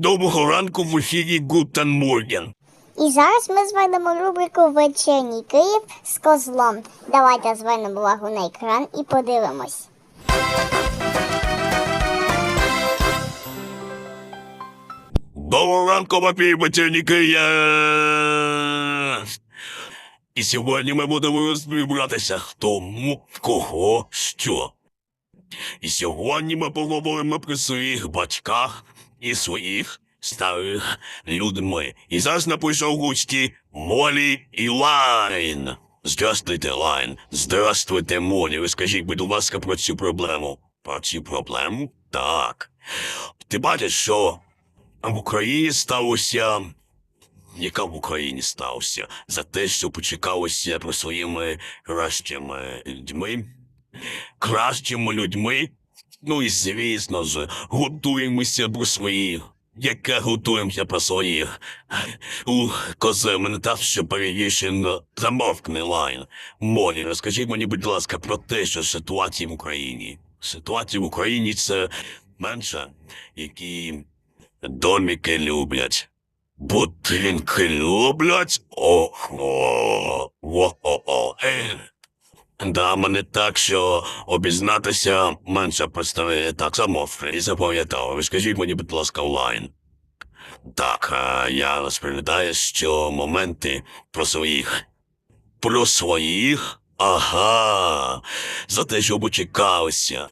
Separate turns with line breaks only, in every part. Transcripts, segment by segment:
Доброго ранку в ефірі Гутен Морген.
І зараз ми зведемо рубрику Вечірній Київ з козлом. Давайте звернемо увагу на екран і подивимось.
Доброго ранку, мапі вечірники. Я... І сьогодні ми будемо розбиратися, хто му, кого, що. І сьогодні ми поговоримо про своїх батьках і своїх старих людьми. І зараз напишу в гості Молі і Лайн. Здравствуйте, Лайн. Здравствуйте, Молі. Розкажіть, будь ласка, про цю проблему. Про цю проблему? Так. Ти бачиш, що в Україні сталося. Яка в Україні сталося? За те, що почекалося про своїми кращими людьми. Кращими людьми. Ну і звісно ж, готуємося про своїх. Яке готуємося про своїх. У кози мене так, що перевішено замовкне лайн. Молі, розкажіть мені, будь ласка, про те, що ситуація в Україні. Ситуація в Україні це менше, які доміки люблять. Будинки люблять? Ого. Во-о-о. Е. Да, мене так, що обізнатися менше представляє так само і запам'ятав. Скажіть мені, будь ласка, онлайн. Так, я розповідаю, що моменти про своїх. Про своїх? Ага. За те, що почекалися.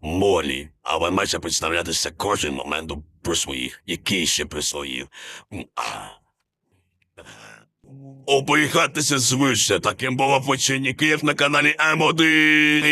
Молі, а ви маєте представлятися кожен момент про своїх, який ще про своїх. А. Звище, таким було починні Київ на каналі М1.